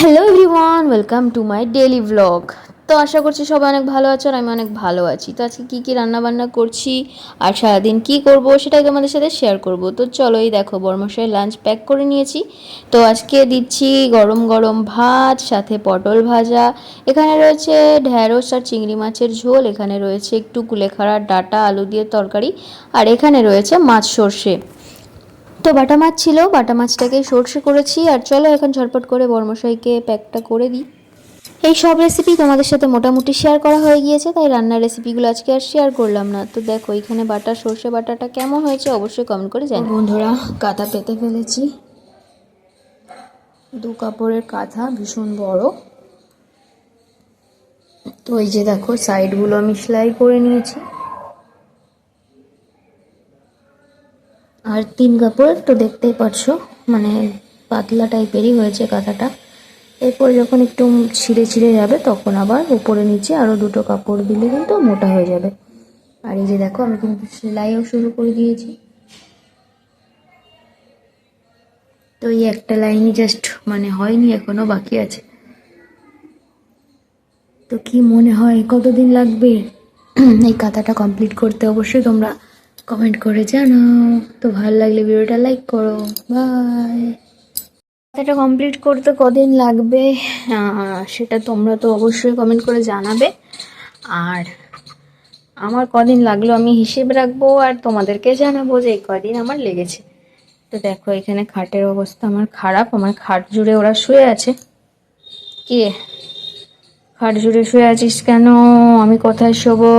Hello everyone welcome to my daily blog তো আশা করছি সবাই অনেক ভালো আছো আর আমি অনেক ভালো আছি। তো আজকে কী কী রান্না বান্না করছি আর সারাদিন কী করব সেটাই তোমাদের সাথে শেয়ার করব। তো চলো এই দেখো, বর্মশাই লাঞ্চ প্যাক করে নিয়েছি। তো আজকে দিচ্ছি গরম গরম ভাত, সাথে পটল ভাজা। এখানে রয়েছে ঢ্যাঁড়স আর চিংড়ি মাছের ঝোল। এখানে রয়েছে একটু কুলেখাড়ার ডাটা, আলু দিয়ে তরকারি। আর এখানে রয়েছে মাছ সর্ষে। তো বাটা মাছ ছিল, বাটা মাছটাকে সর্ষে করেছি, আর চলো এখন ঝটপট করে বর্মশাইকে প্যাকটা করে দিই। এই সব রেসিপি তোমাদের সাথে মোটামুটি শেয়ার করা হয়ে গিয়েছে, তাই রান্নার রেসিপিগুলো আজকে আর শেয়ার করলাম না। তো দেখো, এখানে বাটা, সর্ষে বাটাটা কেমন হয়েছে অবশ্যই কমেন্ট করে জানি বন্ধুরা, কাঁথা পেতে ফেলেছি। দু কাপড়ের কাঁথা, ভীষণ বড়। তো এই যে দেখো সাইডগুলো আমি সেলাই করে নিয়েছি। আর তিন কাপড় তো দেখতেই পারছ মানে পাতলা টাইপেরই হয়েছে কাঁথাটা। এরপর যখন একটু ছিঁড়ে ছিঁড়ে যাবে, তখন আবার উপরে নিচে আরও দুটো কাপড় দিলে কিন্তু মোটা হয়ে যাবে। আর এই যে দেখো, আমি কিন্তু সেলাইও শুরু করে দিয়েছি। তো এই একটা লাইনই জাস্ট মানে হয়নি এখনও বাকি আছে। তো কি মনে হয়, কতদিন লাগবে? এই কাঁথাটা কমপ্লিট করতে অবশ্যই তোমরা কমেন্ট করে জানাও। তো ভালো লাগলে ভিডিওটা লাইক করো। বাই। এটা কমপ্লিট করতে কদিন লাগবে? সেটা তোমরা তো অবশ্যই কমেন্ট করে জানাবে। আর আমার কদিন লাগল আমি হিসেব রাখব আর তোমাদেরকে জানাব যে এই কদিন আমার লেগেছে। তো দেখো, এখানে খাটের অবস্থা আমার খারাপ। আমার খাট জুড়ে ওরা শুয়ে আছে। কে? খাট জুড়ে শুয়ে আছিস কেন? আমি কোথায় শোবো?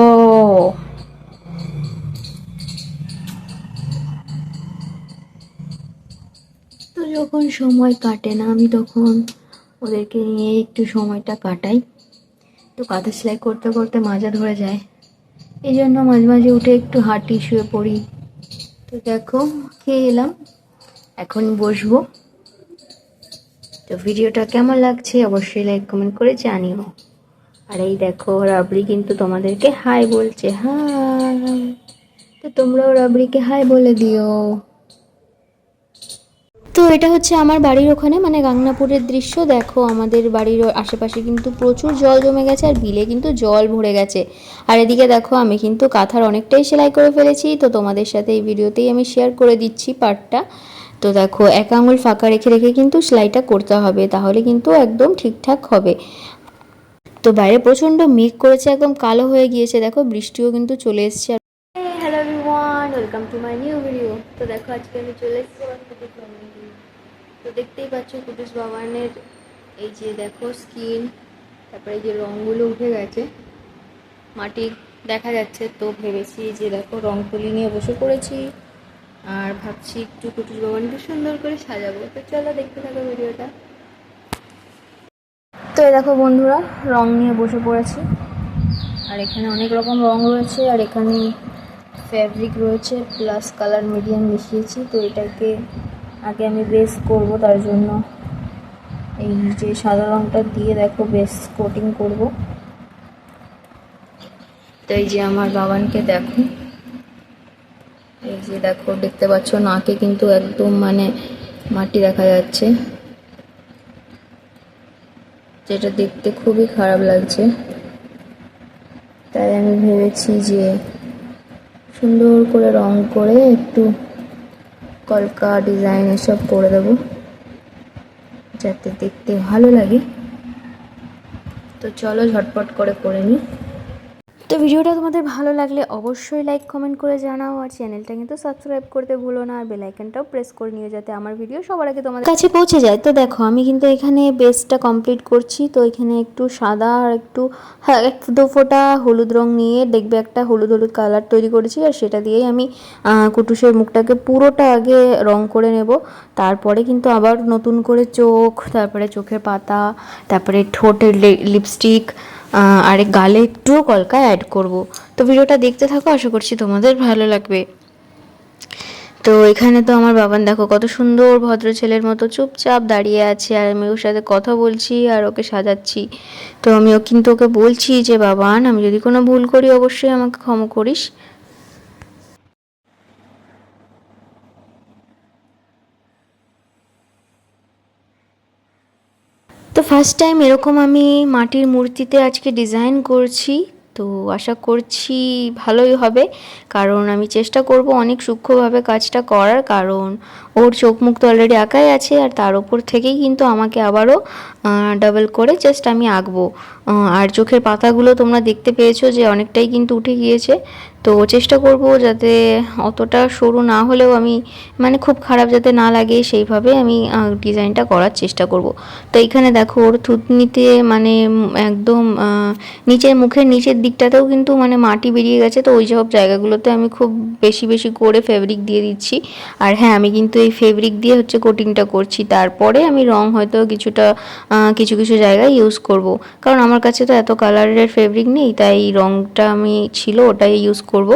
যখন সময় কাটে না, আমি তখন ওদেরকে নিয়ে একটু সময়টা কাটাই। তো কাঁথা সেলাই করতে করতে মাজা ধরে যায়। এই জন্য মাঝে মাঝে উঠে একটু হাঁটি, শুয়ে পড়ি। তো দেখো, খেয়ে এলাম। এখন বসবো। তো ভিডিওটা কেমন লাগছে অবশ্যই লাইক, কমেন্ট করে জানিও। আর এই দেখো, রাবড়ি কিন্তু তোমাদেরকে হাই বলছে, হাই। তো তোমরাও রাবড়িকে হাই বলে দিও। এটা হচ্ছে আমার বাড়ির ওখানে মানে গাংনাপুরের দৃশ্য। দেখো, আমাদের বাড়ির আশেপাশে কিন্তু প্রচুর জল জমে গেছে আর বিলে কিন্তু জল ভরে গেছে। আর এদিকে দেখো, আমি কিন্তু কাঁথার অনেকটাই সেলাই করে ফেলেছি। তো তোমাদের সাথে এই ভিডিওতেই আমি শেয়ার করে দিচ্ছি পার্টটা তো দেখো, এক আঙুল ফাঁকা রেখে রেখে কিন্তু সেলাইটা করতে হবে, তাহলে কিন্তু একদম ঠিকঠাক হবে। তো বাইরে প্রচণ্ড মেঘ করেছে, একদম কালো হয়ে গিয়েছে। দেখো, বৃষ্টিও কিন্তু চলে এসছে everyone welcome to my new video তো দেখো, আজকে আমি চলে এসেছি আমার তো দেখতেই পাচ্ছ, কুটুস বাবানের এই যে দেখো স্কিন তারপরে এই যে রঙগুলো উঠে গেছে। মাটি দেখা যাচ্ছে, তো ভেবেছি যে দেখো, রং তুলি নিয়ে বসে পড়েছি। আর ভাবছি একটু কুটুস বাবানকে সুন্দর করে সাজাবো। তো চলো, দেখতে থাকো ভিডিওটা। তো এই দেখো বন্ধুরা, রং নিয়ে বসে পড়েছি। আর এখানে অনেক রকম রং রয়েছে, আর এখানে ফ্যাব্রিক রয়েছে প্লাস কালার মিডিয়াম মিশিয়েছি, তো এটাকে আগে আমি বেস করব, তার জন্য এই যে সাদা রংটা দিয়ে দেখো বেস কোটিং করব। তো এই যে আমার বাবানকে দেখো। এই যে দেখো, দেখতে পাচ্ছ নাকে কিন্তু একদম মানে মাটি দেখা যাচ্ছে। যেটা দেখতে খুবই খারাপ লাগছে। তাই আমি ভেবেছি যে সুন্দর করে রং করে একটু কলকা ডিজাইন এসব করে দেবো, যাতে দেখতে ভালো লাগে। তো চলো ঝটপট করে করে নিই। ভিডিওটা তোমাদের ভালো লাগলে অবশ্যই লাইক কমেন্ট করে জানাও। আর চ্যানেলটা কিন্তু সাবস্ক্রাইব করতে ভুলো না। আর বেল আইকনটাও প্রেস করে নিও যাতে আমার ভিডিও সবার আগে তোমাদের কাছে পৌঁছে যায়। তো দেখো, আমি কিন্তু এখানে বেসটা কমপ্লিট করছি। তো এখানে একটু সাদা আর একটু হ্যাঁ দু ফোঁটা হলুদ রং নিয়ে দেখবে একটা হলুদ হলুদ কালার তৈরি করেছি। আর সেটা দিয়েই আমি কুটুসের মুখটাকে পুরোটা আগে রং করে নেব। তারপরে কিন্তু আবার নতুন করে চোখ, তারপরে চোখের পাতা, তারপরে ঠোঁটের লিপস্টিক আর গালে একটুও কলকা অ্যাড করব। তো ভিডিওটা দেখতে থাকো, আশা করছি তোমাদের ভালো লাগবে। তো এখানে তো আমার বাবান দেখো, কত সুন্দর ভদ্র ছেলের মতো চুপচাপ দাঁড়িয়ে আছে, আর আমি ওর সাথে কথা বলছি আর ওকে সাজাচ্ছি। তো আমিও কিন্তু ওকে বলছি যে, বাবান, আমি যদি কোনো ভুল করি, অবশ্যই আমাকে ক্ষমা করিস। তো ফার্স্ট টাইম এরকম আমি মাটির মূর্তিতে আজকে ডিজাইন করছি, তো আশা করছি ভালোই হবে। কারণ আমি চেষ্টা করব অনেক সূক্ষ্মভাবে কাজটা করার, কারণ ওর চোখ মুখ তো অলরেডি আঁকাই আছে আর তার ওপর থেকেই কিন্তু আমাকে আবারও ডাবল করে জাস্ট আমি আঁকবো। আর চোখের পাতাগুলো তোমরা দেখতে পেয়েছ যে অনেকটাই কিন্তু উঠে গিয়েছে। তো চেষ্টা করব যাতে অতটা সরু না হলেও আমি মানে খুব খারাপ যাতে না লাগে, সেইভাবে আমি ডিজাইনটা করার চেষ্টা করব। তো এখানে দেখো, ওর থুতনিতে মানে একদম নিচের মুখের নিচের দিকটাতেও কিন্তু মানে মাটি বেরিয়ে গেছে। তো ওই সব জায়গাগুলোতে আমি খুব বেশি বেশি করে ফেব্রিক দিয়ে দিচ্ছি। আর হ্যাঁ আমি কিন্তু এই ফেব্রিক দিয়ে হচ্ছে কোটিংটা করছি। তারপরে আমি রং হয়তো কিছুটা কিছু কিছু জায়গায় ইউজ করব। কারণ আমার কাছে তো এত কালারের ফেব্রিক নেই, তাই রঙটা আমি ছিল ওটাই ইউজ করব।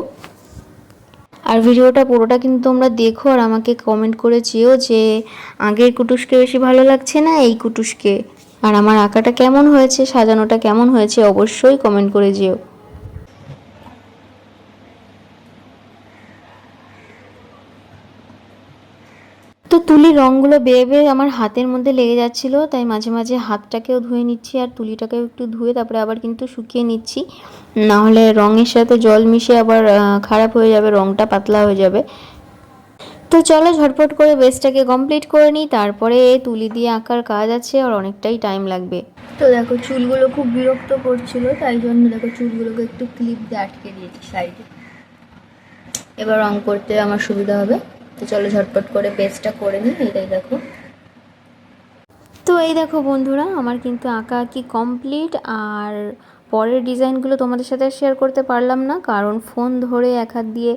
আর ভিডিওটা পুরোটা কিন্তু তোমরা দেখো আর আমাকে কমেন্ট করে চেয়েও যে আগের কুটুসকে বেশি ভালো লাগছে না এই কুটুসকে আর আমার আঁকাটা কেমন হয়েছে, সাজানোটা কেমন হয়েছে অবশ্যই কমেন্ট করে যেও। তো তুলির রঙগুলো বেয়ে বেয়ে আমার হাতের মধ্যে লেগে যাচ্ছিল, তাই মাঝে মাঝে হাতটাকেও ধুয়ে নিচ্ছি আর তুলিটাকেও একটু ধুয়ে তারপরে আবার কিন্তু শুকিয়ে নিচ্ছি। নাহলে রঙের সাথে জল মিশে আবার খারাপ হয়ে যাবে, রঙটা পাতলা হয়ে যাবে। তো চলো ঝটপট করে বেসটাকে কমপ্লিট করে নিই, তারপরে তুলি দিয়ে আঁকার কাজ আছে আর অনেকটাই টাইম লাগবে। তো দেখো চুলগুলো খুব বিরক্ত করছিল, তাই জন্য দেখো চুলগুলোকে একটু ক্লিপ দিয়ে আটকে দিয়েছি সাইডে এবার রং করতে আমার সুবিধা হবে। তো চলো ঝটপট করে পেজটা করে নিই এটাই দেখো। তো এই দেখো বন্ধুরা, আমার কিন্তু আঁকা আঁকি কমপ্লিট আর পরের ডিজাইনগুলো তোমাদের সাথে শেয়ার করতে পারলাম না, কারণ ফোন ধরে এক হাত দিয়ে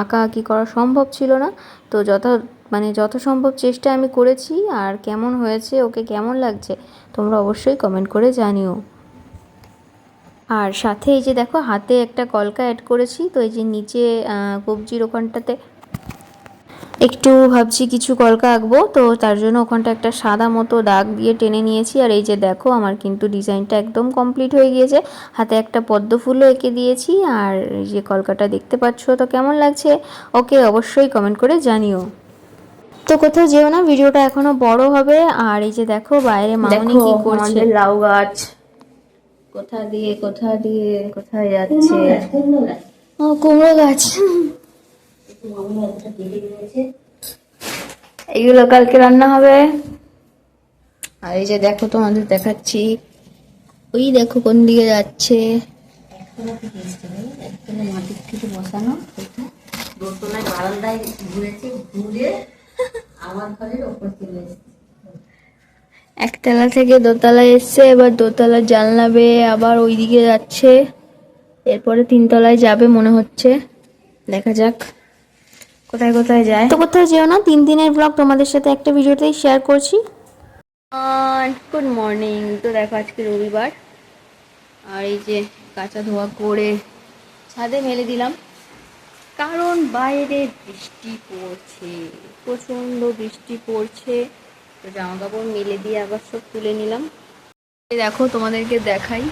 আঁকা আঁকি করা সম্ভব ছিল না। তো যত মানে যত সম্ভব চেষ্টা আমি করেছি, আর কেমন হয়েছে, ওকে কেমন লাগছে, তোমরা অবশ্যই কমেন্ট করে জানিও। আর সাথে এই যে দেখো, হাতে একটা কলকা অ্যাড করেছি, তো এই যে নিচে কবজির ওখানটাতে একটু ভাবছি কিছু কলকা আঁকবো তো তার জন্য ওখানটা একটা সাদা মতো দাগ দিয়ে টেনে নিয়েছি। আর এই যে দেখো আমার কিন্তু ডিজাইনটা একদম কমপ্লিট হয়ে গিয়েছে। হাতে একটা পদ্ম ফুলও এঁকে দিয়েছি আর এই যে কলকাটা দেখতে পাচ্ছ তো কেমন লাগছে? ওকে অবশ্যই কমেন্ট করে জানিও। তো কোথাও যেও না ভিডিওটা এখনও বড় হবে। আর এই যে দেখো বাইরে মামনি কি করছে। লাউ গাছ। কোথা দিয়ে কোথা দিয়ে কোথায় যাচ্ছে? ও কুমড়ো গাছ। এইগুলো কালকে রান্না হবে। আর এই যে দেখো তোমাদের দেখাচ্ছি। ওই দেখো কোন দিকে যাচ্ছে। মাটির থেকে বসানো দোতলায় বারান্দায় ঘুরেছে ঘুরে আমার ঘরের ওপর চলে এসেছে একতলা থেকে দোতলায় এসছে এবার দোতলার জানলা বেয়ে আবার ওইদিকে যাচ্ছে। এরপরে তিনতলায় যাবে মনে হচ্ছে। দেখা যাক। কোথায় কোথায় যায়? তো কোথাও যেও না তিন দিনের ব্লগ তোমাদের সাথে একটা ভিডিওতেই শেয়ার করছি। গুড মর্নিং তো দেখো আজকে রবিবার। আর এই যে কাঁচা ধোয়া করে ছাদে মেলে দিলাম। কারণ বাইরে বৃষ্টি পড়ছে প্রচণ্ড বৃষ্টি পড়ছে। তো জামা কাপড় মেলে দিয়ে আবার সব তুলে নিলাম। এই দেখো তোমাদেরকে দেখাই।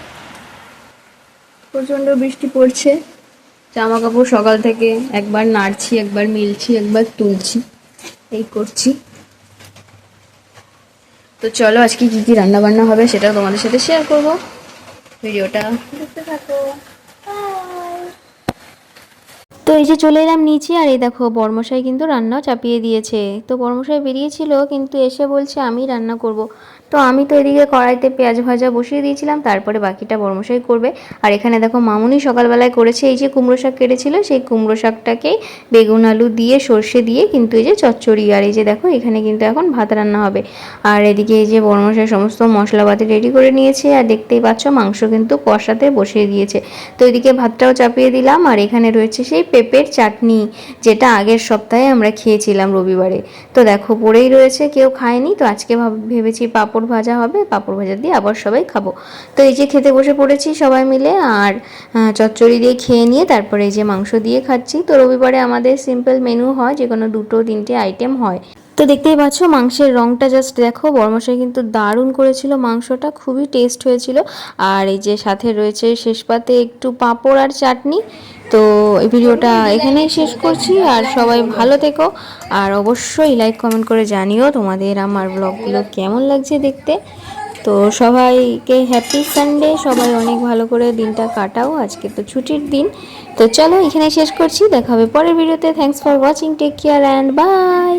প্রচণ্ড বৃষ্টি পড়ছে। জামা কাপড় সকাল থেকে একবার নাড়ছি, একবার মিলছি, একবার তুলছি। এই করছি। তো চলো আজকে কি কি রান্নাবান্না হবে সেটা তোমাদের সাথে শেয়ার করব। ভিডিওটা দেখতে থাকো। তো এই যে চলে এলাম নিচে, আর এই দেখো বর্মশাই কিন্তু রান্নাও চাপিয়ে দিয়েছে। তো বর্মশাই বেরিয়েছিল, কিন্তু এসে বলছে, আমি রান্না করব। তো আমি তো এদিকে কড়াইতে পেঁয়াজ ভাজা বসিয়ে দিয়েছিলাম, তারপরে বাকিটা বর্মশাই করবে। আর এখানে দেখো মামুনি সকালবেলায় করেছে, এই যে কুমড়ো শাক কেটেছিল, সেই কুমড়ো শাকটাকেই বেগুন, আলু দিয়ে, সর্ষে দিয়ে, কিন্তু এই যে চচ্চড়ি, আর এই যে দেখো এখানে কিন্তু এখন ভাত রান্না হবে। আর এদিকে এই যে বর্মশাই সমস্ত মশলাপাতি রেডি করে নিয়েছে, আর দেখতেই পাচ্ছ মাংস কিন্তু কষাতে বসিয়ে দিয়েছে। তো এদিকে ভাতটাও চাপিয়ে দিলাম, আর এখানে রয়েছে সেই পেঁপের চাটনি, যেটা আগের সপ্তাহে আমরা খেয়েছিলাম রবিবারে। তো দেখো, পড়েই রয়েছে, কেউ খায়নি, তো আজকে ভাব- ভেবেছি পাঁপড় ভাজা হবে, পাঁপড় ভাজা দিয়ে আবার সবাই খাব। তো এই যে খেতে বসে পড়েছি সবাই মিলে, আর চচ্চড়ি দিয়ে খেয়ে নিয়ে তারপরে এই যে মাংস দিয়ে খাচ্ছি। তো রবিবারে আমাদের সিম্পল মেনু হয় যে কোনো দুটো, তিনটে আইটেম হয়। তো দেখতেই পাচ্ছ, মাংসের রংটা জাস্ট দেখো, বর্মশাই কিন্তু দারুণ করেছিল মাংসটা, খুবই টেস্ট হয়েছিল। আর এই যে সাথে রয়েছে শেষ পাতে একটু পাঁপড় আর চাটনি। তো এই ভিডিওটা এখানেই শেষ করছি, আর সবাই ভালো থেকো। আর অবশ্যই লাইক কমেন্ট করে জানিও তোমাদের আমার ব্লগগুলো কেমন লাগছে দেখতে। তো সবাইকে হ্যাপি সানডে সবাই অনেক ভালো করে দিনটা কাটাও, আজকে তো ছুটির দিন। তো চলো এখানে শেষ করছি, দেখা হবে পরের ভিডিওতে thanks for watching take care and bye